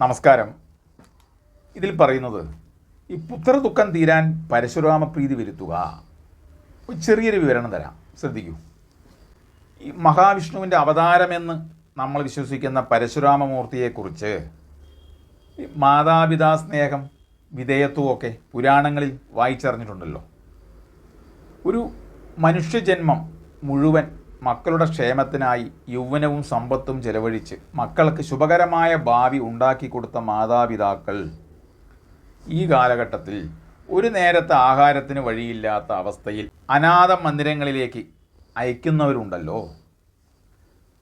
നമസ്കാരം. ഇതിൽ പറയുന്നത് ഈ പുത്രദുഃഖം തീരാൻ പരശുരാമ പ്രീതി വരുത്തുക. ഒരു ചെറിയൊരു വിവരണം തരാം. ശ്രദ്ധിക്കൂ. ഈ മഹാവിഷ്ണുവിന്റെ അവതാരമെന്ന് നമ്മൾ വിശ്വസിക്കുന്ന പരശുരാമമൂർത്തിയെക്കുറിച്ച് മാതാപിതാ സ്നേഹം വിധേയത്വമൊക്കെ പുരാണങ്ങളിൽ വായിച്ചറിഞ്ഞിട്ടുണ്ടല്ലോ. ഒരു മനുഷ്യജന്മം മുഴുവൻ മക്കളുടെ ക്ഷേമത്തിനായി യൗവനവും സമ്പത്തും ചെലവഴിച്ച് മക്കൾക്ക് ശുഭകരമായ ഭാവി ഉണ്ടാക്കി കൊടുത്ത മാതാപിതാക്കൾ ഈ കാലഘട്ടത്തിൽ ഒരു നേരത്തെ ആഹാരത്തിന് വഴിയില്ലാത്ത അവസ്ഥയിൽ അനാഥ മന്ദിരങ്ങളിലേക്ക് അയക്കുന്നവരുണ്ടല്ലോ.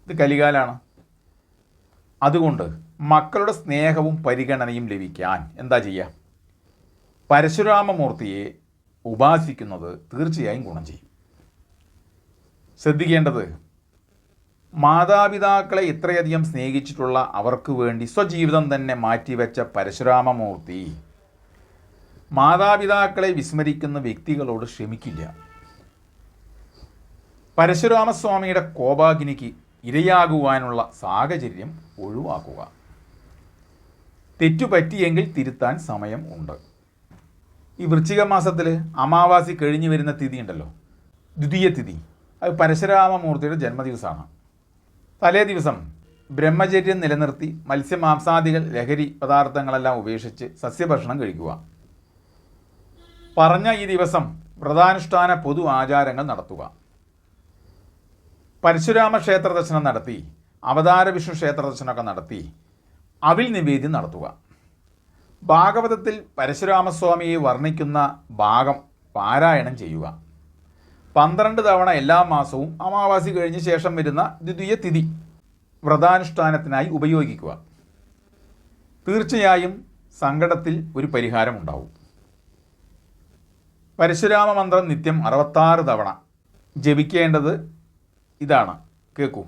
ഇത് കലികാലാണ്. അതുകൊണ്ട് മക്കളുടെ സ്നേഹവും പരിഗണനയും ലഭിക്കാൻ എന്താ ചെയ്യുക പരശുരാമമൂർത്തിയെ ഉപാസിക്കുന്നത് തീർച്ചയായും ഗുണം ചെയ്യും. ശ്രദ്ധിക്കേണ്ടത്. മാതാപിതാക്കളെ ഇത്രയധികം സ്നേഹിച്ചിട്ടുള്ള അവർക്ക് വേണ്ടി സ്വജീവിതം തന്നെ മാറ്റിവെച്ച പരശുരാമമൂർത്തി. മാതാപിതാക്കളെ വിസ്മരിക്കുന്ന വ്യക്തികളോട് ക്ഷമിക്കില്ല. പരശുരാമസ്വാമിയുടെ കോപാഗ്നിക്ക് ഇരയാകുവാനുള്ള സാഹചര്യം ഒഴിവാക്കുക. തെറ്റുപറ്റിയെങ്കിൽ തിരുത്താൻ സമയം ഉണ്ട്. ഈ വൃശ്ചിക മാസത്തിൽ അമാവാസി കഴിഞ്ഞു വരുന്ന തിഥി ഉണ്ടല്ലോ ദ്വിതീയ തിഥി. അത് പരശുരാമമൂർത്തിയുടെ ജന്മദിവസമാണ്. തലേ ദിവസം ബ്രഹ്മചര്യം നിലനിർത്തി മത്സ്യമാംസാദികൾ ലഹരി പദാർത്ഥങ്ങളെല്ലാം ഉപേക്ഷിച്ച് സസ്യഭക്ഷണം കഴിക്കുക. പറഞ്ഞ ഈ ദിവസം വ്രതാനുഷ്ഠാന പൊതു ആചാരങ്ങൾ നടത്തുക. പരശുരാമ ക്ഷേത്ര ദർശനം നടത്തി അവതാര വിഷ്ണു ക്ഷേത്ര ദർശനമൊക്കെ നടത്തി അവിൽ നിവേദ്യം നടത്തുക. ഭാഗവതത്തിൽ പരശുരാമസ്വാമിയെ വർണിക്കുന്ന ഭാഗം പാരായണം ചെയ്യുക. പന്ത്രണ്ട് തവണ എല്ലാ മാസവും അമാവാസി കഴിഞ്ഞ ശേഷം വരുന്ന ദ്വിതീയ തിഥി വ്രതാനുഷ്ഠാനത്തിനായി ഉപയോഗിക്കുക. തീർച്ചയായും സങ്കടത്തിൽ ഒരു പരിഹാരമുണ്ടാവും. പരശുരാമ മന്ത്രം നിത്യം അറുപത്താറ് തവണ ജപിക്കേണ്ടത് ഇതാണ്. കേൾക്കൂ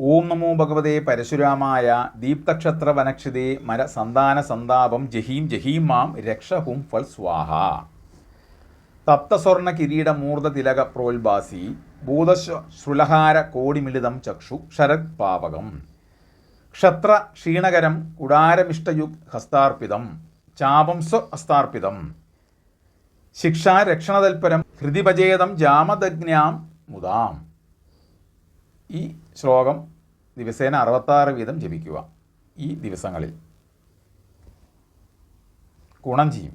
ഓം നമോ ഭഗവതേ പരശുരാമായ ദീപ്തക്ഷത്ര വനക്ഷിതേ മര സന്താന സന്താപം ജഹീം ജഹീം മാം രക്ഷഹും ഫൽ സ്വാഹ. തപ്തസ്വർണ കിരീട മൂർദ്ധ തിലക പ്രോത്ഭാസി ഭൂതശ്രുലഹാര കോടിമിളിതം ചക്ഷു ശരത് പാവകം. ക്ഷത്ര ക്ഷീണകരം കുടാരമിഷ്ടയുഗ് ഹസ്താർപ്പിതം ചാപം സ്വ ഹസ്താർപ്പിതം. ശിക്ഷാരക്ഷണതൽപരം ഹൃതിപചേതം ജാമദഗ്നാം മുതാം ഈ ശ്ലോകം ദിവസേന അറുപത്താറ് വീതം ജപിക്കുക ഈ ദിവസങ്ങളിൽ. ഗുണം ചെയ്യും.